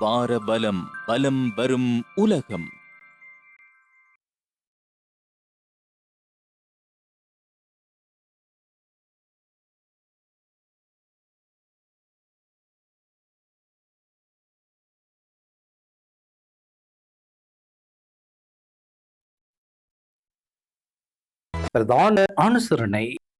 பாரபலம் பலம் பலம் வரும் உலகம். பிரதான அனுசரணை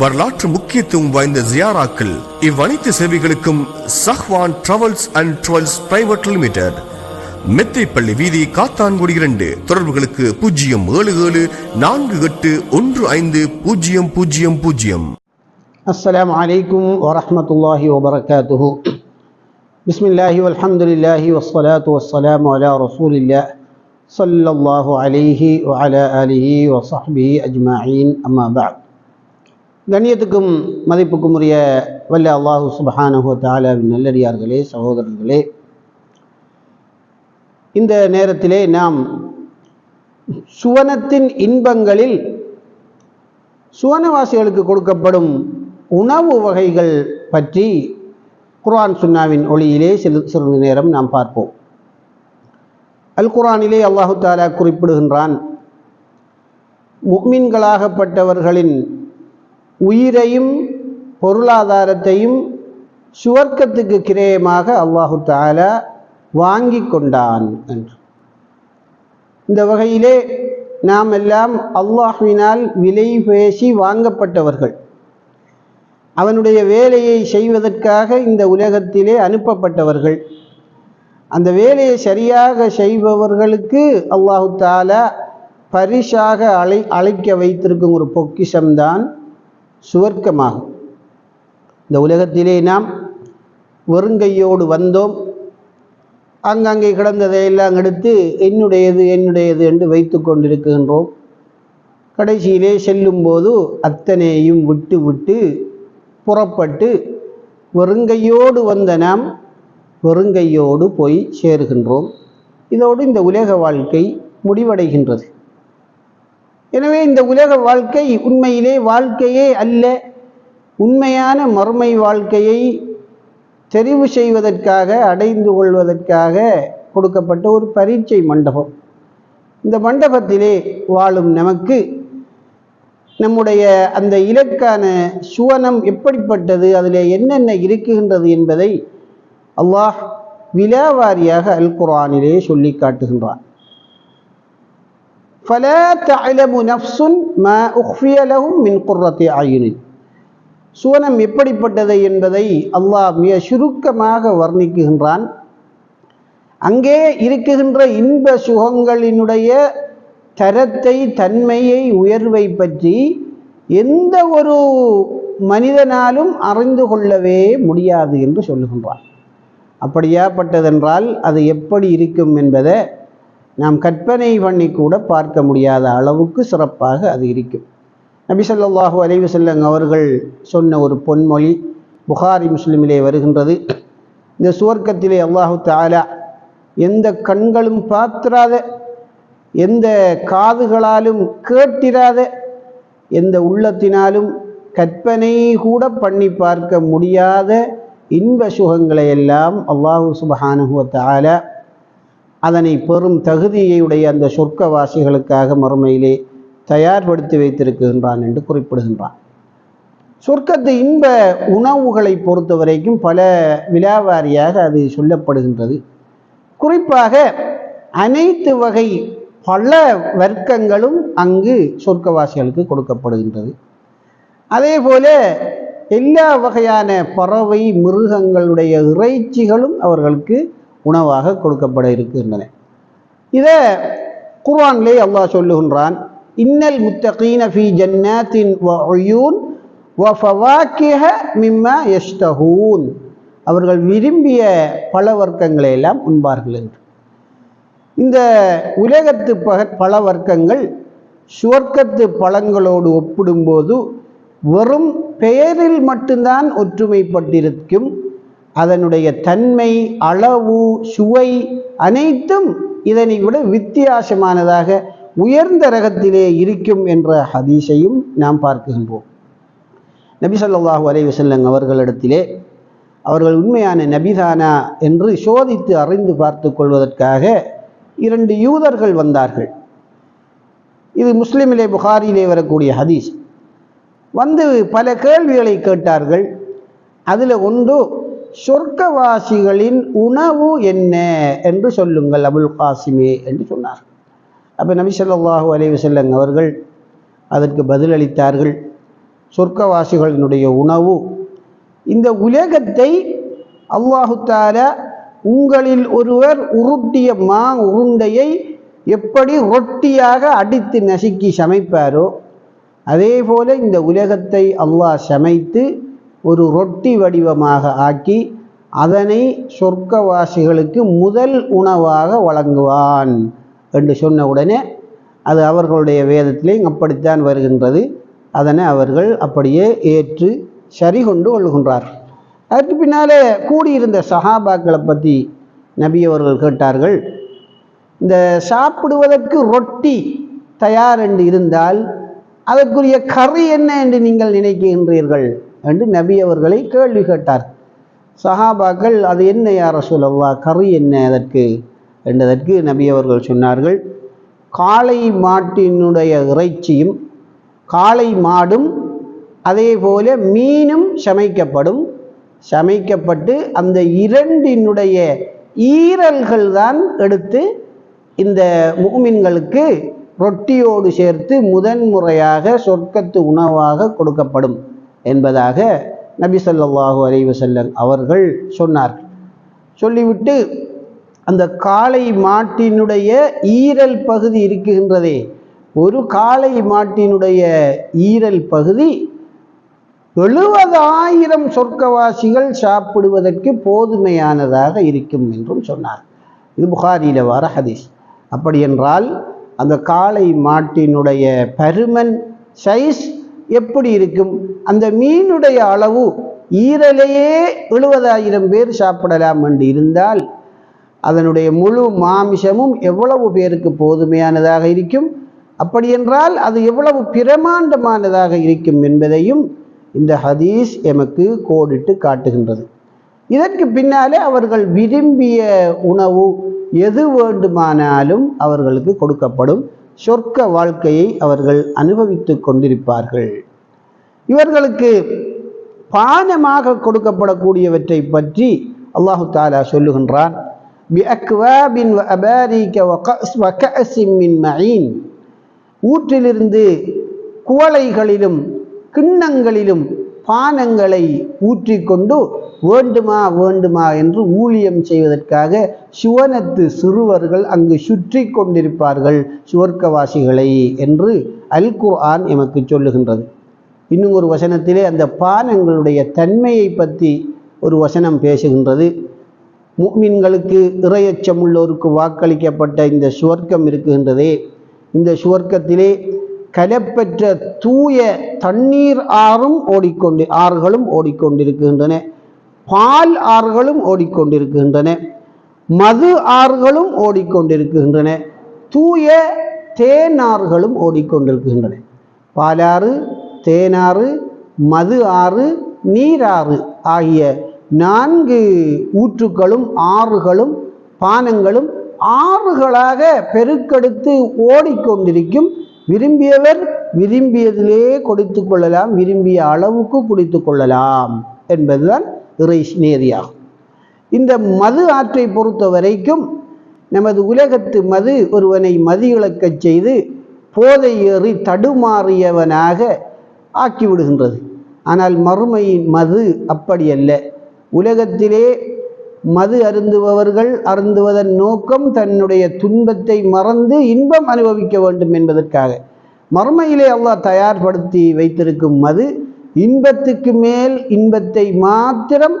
வரலாற்று முக்கியத்துவம் வாய்ந்த ஜியாராக்கள் இவ்வனைத்து சேவைகளுக்கும் Sahwan travels and tours private limited Meththaippalli வீதி காத்தான்குடி இரண்டு தொடர்புகளுக்கு பூஜ்ஜியம் ஏழு ஏழு நான்கு எட்டு ஒன்று ஐந்து பூஜ்ஜியம் பூஜ்ஜியம் பூஜ்ஜியம் السلام عليكم ورحمة الله وبركاته بسم الله والحمد لله والصلاة والسلام على رسول الله صلى الله عليه وعلى آله وصحبه أجمعين أما بعد கண்ணியத்துக்கும் மதிப்புக்கும் உரிய வல்ல அல்லாஹு சுபஹானஹோ தாலாவின் நல்லடியார்களே சகோதரர்களே. இந்த நேரத்திலே நாம் சுவனத்தின் இன்பங்களில் சுவனவாசிகளுக்கு கொடுக்கப்படும் உணவு வகைகள் பற்றி குர்ஆன் சுன்னாவின் ஒளியிலே சிறு சிறிது நேரம் நாம் பார்ப்போம். அல் குரானிலே அல்லாஹு தாலா குறிப்பிடுகின்றான் முக்மின்களாகப்பட்டவர்களின் உயிரையும் பொருளாதாரத்தையும் சுவர்க்கத்துக்கு கிரயமாக அல்லாஹு தாலா வாங்கி கொண்டான் என்று. இந்த வகையிலே நாம் எல்லாம் அல்லாஹுவினால் விலை பேசி வாங்கப்பட்டவர்கள். அவனுடைய வேலையை செய்வதற்காக இந்த உலகத்திலே அனுப்பப்பட்டவர்கள். அந்த வேலையை சரியாக செய்பவர்களுக்கு அல்லாஹு தாலா பரிசாக அழை அழைக்க வைத்திருக்கும் ஒரு பொக்கிஷம்தான் சுவர்க்கமாகும். இந்த உலகத்திலே நாம் வெறுங்கையோடு வந்தோம். அங்கங்கே கிடந்ததையெல்லாம் எடுத்து என்னுடையது என்னுடையது என்று வைத்து கொண்டிருக்கின்றோம். கடைசியிலே செல்லும்போது அத்தனையும் விட்டு விட்டு புறப்பட்டு வெறுங்கையோடு வந்த நாம் வெறுங்கையோடு போய் சேருகின்றோம். இதோடு இந்த உலக வாழ்க்கை முடிவடைகின்றது. எனவே இந்த உலக வாழ்க்கை உண்மையிலே வாழ்க்கையே அல்ல. உண்மையான மறுமை வாழ்க்கையை தெரிவு செய்வதற்காக அடைந்து கொள்வதற்காக கொடுக்கப்பட்ட ஒரு பரீட்சை மண்டபம். இந்த மண்டபத்திலே வாழும் நமக்கு நம்முடைய அந்த இலக்கான சுவனம் எப்படிப்பட்டது அதில் என்னென்ன இருக்குகின்றது என்பதை அல்லாஹ் விலாவாரியாக அல் குரானிலே சொல்லி காட்டுகின்றான். ஃபலா தலமு நஃப்சுன் ம உஹ்ஃபியலகும் மின் குர்ரத்தி ஆயினின் சூனம் எப்படிப்பட்டது என்பதை அல்லாஹ் மிக சுருக்கமாக வர்ணிக்குகின்றான் அங்கே இருக்கின்ற இன்ப சுகங்களினுடைய தரத்தை தன்மையை உயர்வை பற்றி எந்த ஒரு மனிதனாலும் அறிந்து கொள்ளவே முடியாது என்று சொல்லுகின்றான். அப்படியாப்பட்டதென்றால் அது எப்படி இருக்கும் என்பதை நாம் கற்பனை பண்ணி கூட பார்க்க முடியாத அளவுக்கு சிறப்பாக அது இருக்கும். நபி ஸல்லல்லாஹு அலைவு வஸல்லம் அவர்கள் சொன்ன ஒரு பொன்மொழி புகாரி முஸ்லிமிலே வருகின்றது. இந்த சுவர்க்கத்திலே அல்லாஹு தாலா எந்த கண்களும் பார்த்திராத எந்த காதுகளாலும் கேட்டிராத எந்த உள்ளத்தினாலும் கற்பனை கூட பண்ணி பார்க்க முடியாத இன்ப சுகங்களை எல்லாம் அல்லாஹு சுபஹானஹு வ அதனை பெரும் தகுதியுடைய அந்த சொர்க்கவாசிகளுக்காக மறுமையிலே தயார்படுத்தி வைத்திருக்கின்றான் என்று குறிப்பிடுகின்றான். சொர்க்கத்து இன்ப உணவுகளை பொறுத்த வரைக்கும் பல விழாவாரியாக அது சொல்லப்படுகின்றது. குறிப்பாக அனைத்து வகை பல வர்க்கங்களும் அங்கு சொர்க்கவாசிகளுக்கு கொடுக்கப்படுகின்றது. அதே போல எல்லா வகையான பறவை மிருகங்களுடைய இறைச்சிகளும் அவர்களுக்கு உணவாக கொடுக்கப்பட இருக்கின்றன. இதை குர்வான்லே அல்லாஹ் சொல்லுகின்றான் இன்னல் முத்தகீன ஃபி ஜன்னாத்தின் வ உயூன் வ ஃபவாக்கிஹ மிம்மா அவர்கள் விரும்பிய பல வர்க்கங்களை எல்லாம் உண்பார்கள் என்று. இந்த உலகத்து பக பல வர்க்கங்கள் சுவர்க்கத்து பழங்களோடு ஒப்பிடும்போது வெறும் பெயரில் மட்டும்தான் ஒற்றுமைப்பட்டிருக்கும் அதனுடைய தன்மை அளவு சுவை அனைத்தும் இதனை விட வித்தியாசமானதாக உயர்ந்த ரகத்திலே இருக்கும் என்ற ஹதீஸையும் நாம் பார்க்கின்றோம். நபி ஸல்லல்லாஹு அலைஹி வஸல்லம் அவர்களிடத்திலே அவர்கள் உண்மையான நபிதானா என்று சோதித்து அறிந்து பார்த்து கொள்வதற்காக இரண்டு யூதர்கள் வந்தார்கள். இது முஸ்லிமிலே புகாரியிலே வரக்கூடிய ஹதீஸ். வந்து பல கேள்விகளை கேட்டார்கள். அதில் ஒன்று சொர்க்கவாசிகளின் உணவு என்ன என்று சொல்லுங்கள் அபுல் காசிமே என்று சொன்னார். அப்போ நபி ஸல்லல்லாஹு அலைவு செல்லங் அவர்கள் அதற்கு பதிலளித்தார்கள். சொர்க்கவாசிகளினுடைய உணவு இந்த உலகத்தை அல்லாஹுத்தார உங்களில் ஒருவர் உருட்டிய மா உருண்டையை எப்படி ரொட்டியாக அடித்து நசுக்கி சமைப்பாரோ அதே போல இந்த உலகத்தை அல்லாஹ் சமைத்து ஒரு ரொட்டி வடிவமாக ஆக்கி அதனை சொர்க்கவாசிகளுக்கு முதல் உணவாக வழங்குவான் என்று சொன்ன உடனே அது அவர்களுடைய வேதத்திலேயும் அப்படித்தான் வருகின்றது. அதனை அவர்கள் அப்படியே ஏற்று சரி கொண்டு கொள்கின்றார் அதற்கு பின்னாலே கூடியிருந்த சஹாபாக்களை பற்றி நபி அவர்கள் கேட்டார்கள். இந்த சாப்பிடுவதற்கு ரொட்டி தயார் என்று இருந்தால் அதற்குரிய கறி என்ன என்று நீங்கள் நினைக்கின்றீர்கள்? என்று நபி அவர்களை கேள்வி கேட்டார். சஹாபாக்கள் அது என்ன யார சொல்லவா கறி என்ன அதற்கு? என்றதற்கு நபி அவர்கள் சொன்னார்கள் காளை மாட்டினுடைய இறைச்சியும் காளை மாடும் அதே போல மீனும் சமைக்கப்படும். சமைக்கப்பட்டு அந்த இரண்டினுடைய ஈரல்கள் தான் எடுத்து இந்த மூமின்களுக்கு ரொட்டியோடு சேர்த்து முதன்முறையாக சொர்க்கத்து உணவாக கொடுக்கப்படும். என்பதாக நபி ஸல்லல்லாஹு அலைவசல்லன் அவர்கள் சொன்னார்கள் சொல்லிவிட்டு அந்த காளை மாட்டினுடைய ஈரல் பகுதி இருக்குகின்றதே ஒரு காளை மாட்டினுடைய ஈரல் பகுதி எழுபதாயிரம் சொர்க்கவாசிகள் சாப்பிடுவதற்கு போதுமையானதாக இருக்கும் என்றும் சொன்னார். இது புகாரியில் வர ஹதீஸ். அப்படியென்றால் அந்த காளை மாட்டினுடைய பருமன் சைஸ் எப்படி இருக்கும்? அந்த மீனுடைய அளவு ஈரலையே எழுபதாயிரம் பேர் சாப்பிடலாம் என்று இருந்தால் அதனுடைய முழு மாமிசமும் எவ்வளவு பேருக்கு போதுமையானதாக இருக்கும்? அப்படி என்றால் அது எவ்வளவு பிரமாண்டமானதாக இருக்கும் என்பதையும் இந்த ஹதீஸ் எமக்கு கோடிட்டு காட்டுகின்றது. இதற்கு பின்னாலே அவர்கள் விரும்பிய உணவு எது வேண்டுமானாலும் அவர்களுக்கு கொடுக்கப்படும். சொர்க்க வாழ்க்கையை அவர்கள் அனுபவித்து கொண்டிருப்பார்கள். இவர்களுக்கு பானமாக கொடுக்கப்படக்கூடியவற்றை பற்றி அல்லாஹு தாலா சொல்லுகின்றான். ஊற்றிலிருந்து குவளைகளிலும் கிண்ணங்களிலும் பானங்களை ஊற்றிக்கொண்டு வேண்டுமா வேண்டுமா என்று ஊழியம் செய்வதற்காக சுவனத்து சிறுவர்கள் அங்கு சுற்றி கொண்டிருப்பார்கள் சுவர்க்கவாசிகளை என்று அல் குர்ஆன் எமக்கு சொல்லுகின்றது. இன்னும் ஒரு வசனத்திலே அந்த பானங்களுடைய தன்மையை பற்றி ஒரு வசனம் பேசுகின்றது. முக்மின்களுக்கு இறையச்சம் உள்ளோருக்கு வாக்களிக்கப்பட்ட இந்த சுவர்க்கம் இருக்குகின்றதே. இந்த சுவர்க்கத்திலே கலப்பற்ற தூய தண்ணீர் ஆறும் ஓடிக்கொண்டு ஆறுகளும் ஓடிக்கொண்டிருக்கின்றன. பால் ஆறுகளும் ஓடிக்கொண்டிருக்கின்றன மது ஆறுகளும் ஓடிக்கொண்டிருக்கின்றன தூய தேனாறுகளும் ஓடிக்கொண்டிருக்கின்றன. பாலாறு தேனாறு மது ஆறு நீராறு ஆகிய நான்கு ஊற்றுக்களும் ஆறுகளும் பானங்களும் ஆறுகளாக பெருக்கெடுத்து ஓடிக்கொண்டிருக்கும் விரும்பியவர் விரும்பியதிலே கொடுத்து கொள்ளலாம் விரும்பிய அளவுக்கு குடித்து கொள்ளலாம் என்பதுதான் இறை நேதியாகும் இந்த மது ஆற்றை பொறுத்த வரைக்கும் நமது உலகத்து மது ஒருவனை மதியிழக்கச் செய்து போதை ஏறி தடுமாறியவனாக ஆக்கிவிடுகின்றது ஆனால் மறுமையின் மது அப்படி அல்ல. உலகத்திலே மது அருந்துபவர்கள் அருந்துவதன் நோக்கம் தன்னுடைய துன்பத்தை மறந்து இன்பம் அனுபவிக்க வேண்டும் என்பதற்காக. மறுமையிலே அல்லாஹ் தயார்படுத்தி வைத்திருக்கும் மது இன்பத்துக்கு மேல் இன்பத்தை மாத்திரம்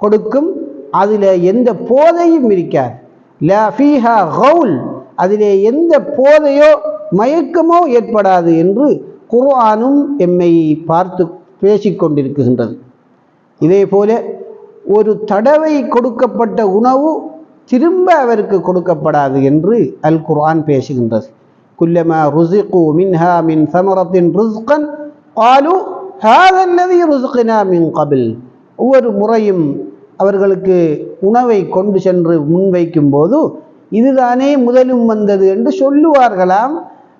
கொடுக்கும் அதில் எந்த போதையும் இருக்காது லா ஃபீஹா கவுல் அதிலே எந்த போதையோ மயக்கமோ ஏற்படாது என்று குர்ஆனும் எம்மை பார்த்து பேசிக்கொண்டிருக்கின்றது இதே போல ஒரு தடவை கொடுக்கப்பட்ட உணவு திரும்ப அவருக்கு கொடுக்கப்படாது என்று அல் குர்ஆன் பேசுகின்றது குல்லமா ருசிகு மின்ஹா மின் சமரத்தின் ருஸ்கன் قالوا மின் கபில். ஒவ்வொரு முறையும் அவர்களுக்கு உணவை கொண்டு சென்று முன்வைக்கும் போது இதுதானே முதலும் வந்தது என்று சொல்லுவார்களாம்.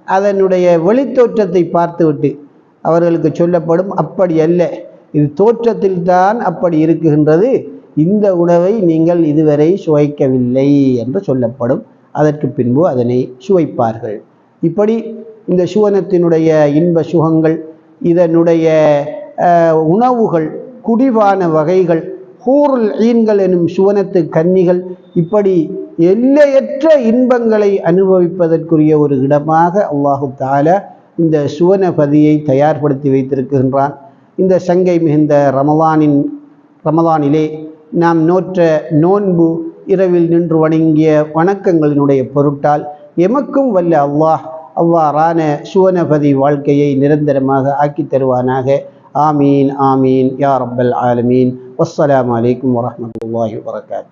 அதனுடைய வெளித்தோற்றத்தை பார்த்துவிட்டு அவர்களுக்கு சொல்லப்படும் அப்படி அல்ல. இது தோற்றத்தில்தான் அப்படி இருக்குகின்றது. இந்த உணவை நீங்கள் இதுவரை சுவைக்கவில்லை என்று சொல்லப்படும். அதற்கு பின்பு அதனை சுவைப்பார்கள். இப்படி இந்த சுவனத்தினுடைய இன்ப சுகங்கள் இதனுடைய உணவுகள் குடிவான வகைகள் ஹூருல் ஈன்கள் எனும் சுவனத்து கன்னிகள் இப்படி எல்லையற்ற இன்பங்களை அனுபவிப்பதற்குரிய ஒரு இடமாக அல்லாஹு தால இந்த சுவனபதியை தயார்படுத்தி வைத்திருக்கின்றான். இந்த சங்கை மிகுந்த ரமலானின் ரமலானிலே நாம் நோற்ற நோன்பு இரவில் நின்று வணங்கிய வணக்கங்களினுடைய பொருட்டால் எமக்கும் வல்ல அல்லாஹ் அவ்வாறான சுவனபதி வாழ்க்கையை நிரந்தரமாக ஆக்கி தருவானாக. ஆமீன் ஆமீன் யா ரப்பல் ஆலமீன். வஸ்ஸலாம் அலைக்கும் வரஹ்மத்துல்லாஹி வரகாத்